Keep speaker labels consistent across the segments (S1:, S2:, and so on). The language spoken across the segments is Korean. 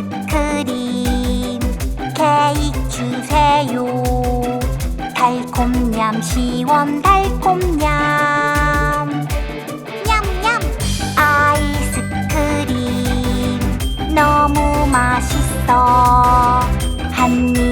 S1: 아이스크림 케이크 주세요. 달콤냠 시원달콤냠. 냠냠. 아이스크림 너무 맛있어. 한입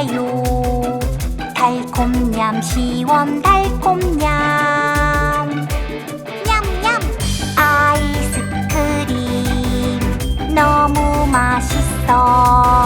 S1: 드세요. 달콤냠 시원 달콤냠. 냠냠. 아이스크림. 너무 맛있어.